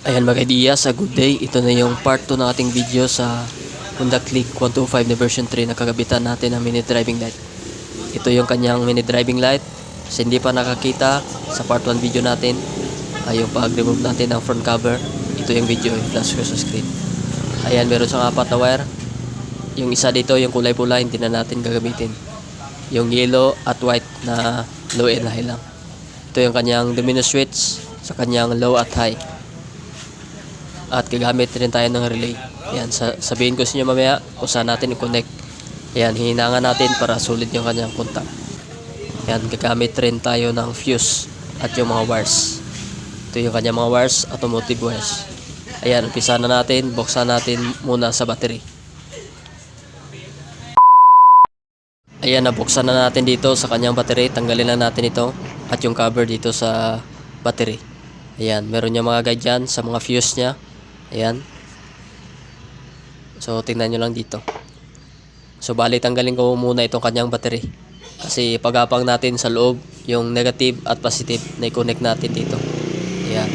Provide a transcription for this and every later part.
Ayan mga idea sa good day. Ito na yung part 2 ng ating video sa Honda Click 125 na version 3 na kagabitan natin ng mini driving light. Ito yung kanyang mini driving light. Sa hindi pa nakakita sa part 1 video natin, ay yung pag-remove natin ng front cover. Ito yung video, i-flash ko sa screen. Ayan, meron siyang apat na wire. Yung isa dito, yung kulay pula, hindi na natin gagamitin. Yung yellow at white na low and high lang. Ito yung kanyang domino switch sa kanyang low at high at gagamit rin tayo ng relay. Yan, sa, sabihin ko sa inyo mamaya kung saan natin i-connect. Yan, hihinangan natin para sulit yung kanyang contact. Yan, gagamit rin tayo ng fuse at yung mga wires. Ito yung kanyang mga wires, automotive wires. Ayan, umpisa na natin, buksan natin muna sa battery. Ayan, nabuksan na natin dito sa kanyang battery. Tanggalin lang natin ito at yung cover dito sa battery. Ayan, meron niya mga guide dyan sa mga fuse niya. Ayan. So, tingnan nyo lang dito. So, bali tanggalin ko muna itong kanyang battery. Kasi pagapang natin sa loob, yung negative at positive na i-connect natin dito. Ayan.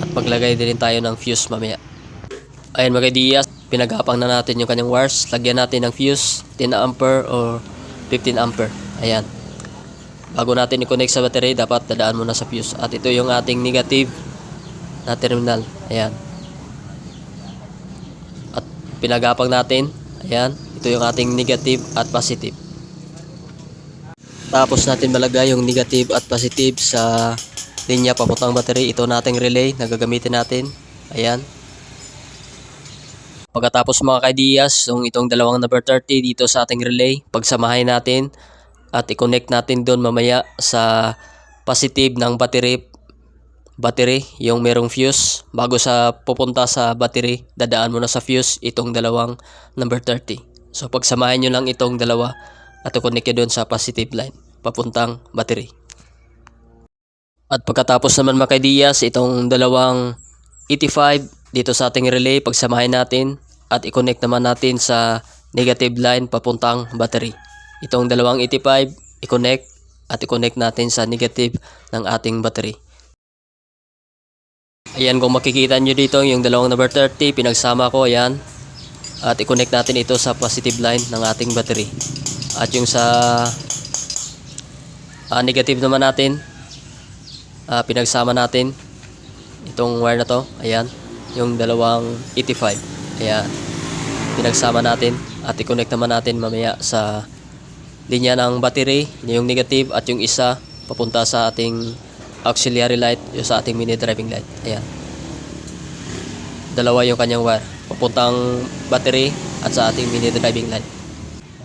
At maglagay din tayo ng fuse mamaya. Ayan mga ideas, pinagapang na natin yung kanyang wires. Lagyan natin ng fuse, 10 ampere or 15 ampere. Ayan. Bago natin i-connect sa battery, dapat dadaan muna sa fuse. At ito yung ating negative na terminal. Ayan. At pinagapang natin. Ayan. Ito yung ating negative at positive. Tapos natin malagay yung negative at positive sa linya papuntang battery. Ito nating relay na gagamitin natin. Ayan. Pagkatapos mga kaidiyas, yung itong dalawang number 30 dito sa ating relay, pagsamahin natin at i-connect natin doon mamaya sa positive ng battery battery, yung merong fuse. Bago sa pupunta sa battery, dadaan mo na sa fuse itong dalawang number 30. So pagsamahin nyo lang itong dalawa at i-connect nyo doon sa positive line, papuntang battery. At pagkatapos naman mga kaidiyas, itong dalawang 85 dito sa ating relay, pagsamahin natin at i-connect naman natin sa negative line papuntang battery. Itong dalawang 85, i-connect at i-connect natin sa negative ng ating battery. Ayan, kung makikita nyo dito, yung dalawang number 30, pinagsama ko, ayan. At i-connect natin ito sa positive line ng ating battery. At yung sa ah, negative naman natin, ah, pinagsama natin itong wire na to, ayan. Yung dalawang 85, ayan. Pinagsama natin at i-connect naman natin mamaya sa linya ng battery, yung negative at yung isa papunta sa ating auxiliary light, yung sa ating mini driving light. Ayan. Dalawa yung kanyang wire. Papuntang battery at sa ating mini driving light.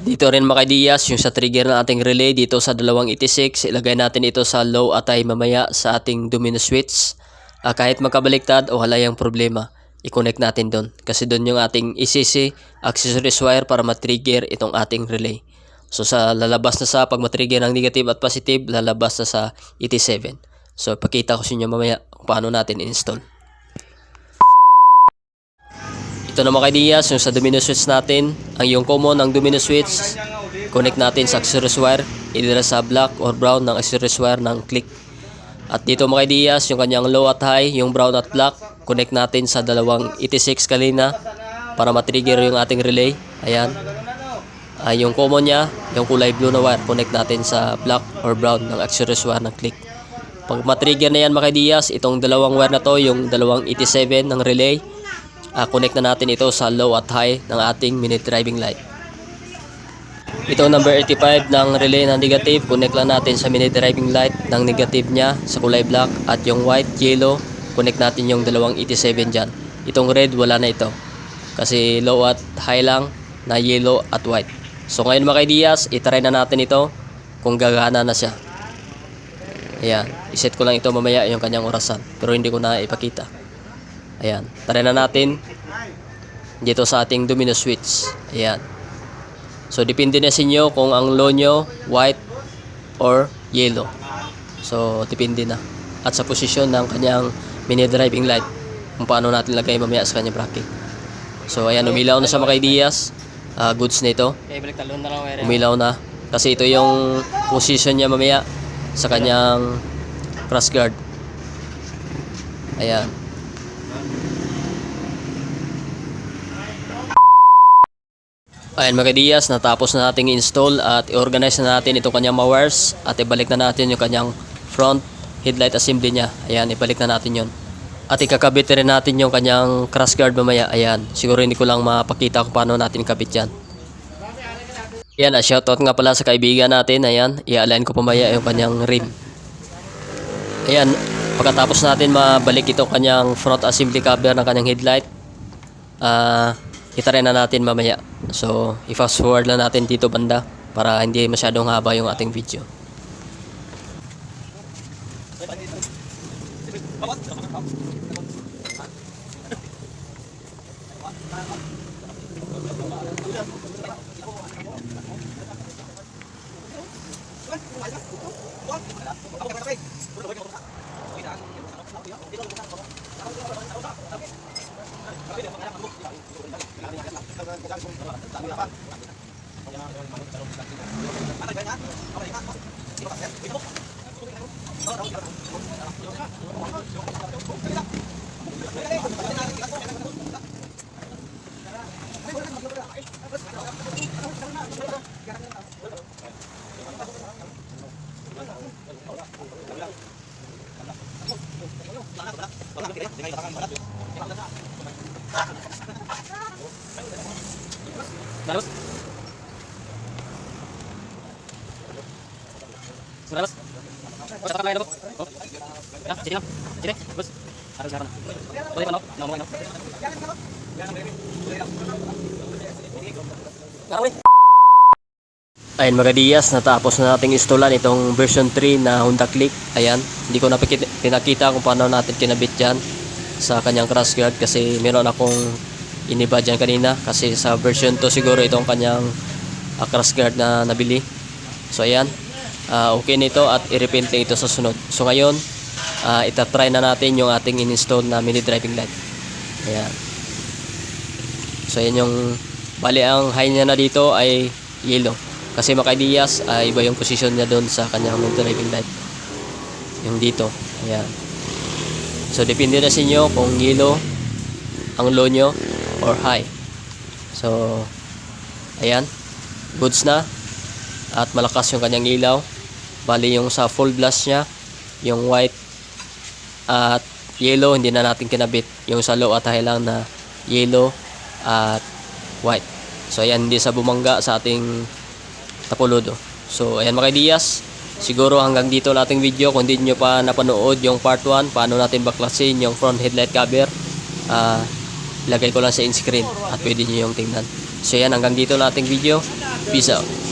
Dito rin mga ideas, yung sa trigger ng ating relay dito sa 286, ilagay natin ito sa low at high mamaya sa ating domino switch. Ah, kahit magkabaliktad o halayang problema, i-connect natin doon. Kasi doon yung ating ECC accessories wire para matrigger itong ating relay. So sa lalabas na sa pag matrigger ng negative at positive, lalabas na sa 87. So pakita ko sa inyo mamaya kung paano natin install. Ito na mga ideas, yung sa domino switch natin, ang yung common ng domino switch, connect natin sa accessories wire, either sa black or brown ng accessories wire ng click. At dito mga ideas, yung kanyang low at high, yung brown at black, connect natin sa dalawang 86 kanina para matrigger yung ating relay. Ayan. Ay yung common niya, yung kulay blue na wire, connect natin sa black or brown ng accessories wire ng click. Pag matrigger na yan mga ideas, itong dalawang wire na to, yung dalawang 87 ng relay, ah, connect na natin ito sa low at high ng ating mini driving light. Ito number 85 ng relay na negative, connect lang natin sa mini driving light ng negative niya sa kulay black at yung white, yellow, connect natin yung dalawang 87 dyan. Itong red, wala na ito. Kasi low at high lang na yellow at white. So ngayon mga ideas, itry na natin ito kung gagana na siya. Ayan, iset ko lang ito mamaya yung kanyang orasan. Pero hindi ko na ipakita. Ayan, try na natin dito sa ating domino switch. Ayan. So, depende na sa inyo kung ang low nyo, white or yellow. So, depende na. At sa posisyon ng kanyang mini driving light, kung paano natin lagay mamaya sa kanyang bracket. So, ayan, umilaw na sa mga ideas. Ah, goods na ito. Umilaw na. Kasi ito yung position niya mamaya sa kanyang cross guard. Ayan. Ayan mga Diaz, natapos na nating install at i-organize na natin itong kanyang wires at ibalik na natin yung kanyang front headlight assembly niya. Ayan, ibalik na natin yon. At ikakabit rin natin yung kanyang crash guard mamaya. Ayan, siguro hindi ko lang mapakita kung paano natin kabit yan. Ayan, ah, shoutout nga pala sa kaibigan natin. Ayan, i-align ko pamaya yung kanyang rim. Ayan, pagkatapos natin mabalik itong kanyang front assembly cover ng kanyang headlight, ah, kita rin na natin mamaya. So, i-fast forward lang natin dito banda para hindi masyadong haba yung ating video. Terus? Sudah, Bos. Oh, cakap lain, Bos. Oh. Ya, sini, Bang. Sini, Bos. Harus siapa, Boleh, Bang, no? No? Ayun mga Diaz, natapos na nating installan itong version 3 na Honda Click. Ayan, hindi ko na pikit- pinakita kung paano natin kinabit dyan sa kanyang crash guard kasi meron akong iniba dyan kanina kasi sa version 2 siguro itong kanyang uh, crash guard na nabili. So ayan, ah, okay nito at i-repaint ito sa sunod. So ngayon, uh, itatry na natin yung ating in-install na mini driving light. Ayan. So ayan yung, bali ang high niya na dito ay yellow. Kasi mga Diaz, ah, iba yung position niya doon sa kanyang mini driving light. Yung dito. Ayan. So depende na sa inyo kung yellow ang low nyo or high. So, ayan. Goods na. At malakas yung kanyang ilaw. Bali yung sa full blast niya, yung white at yellow, hindi na natin kinabit. Yung sa low at high lang na yellow at white. So, ayan, hindi sa bumangga sa ating tapuludo. So, ayan mga Diaz. Siguro hanggang dito na ating video. Kung hindi nyo pa napanood yung part 1, paano natin baklasin yung front headlight cover, ah, ilagay ko lang sa in screen at pwede nyo yung tingnan. So, ayan, hanggang dito na ating video. Peace out.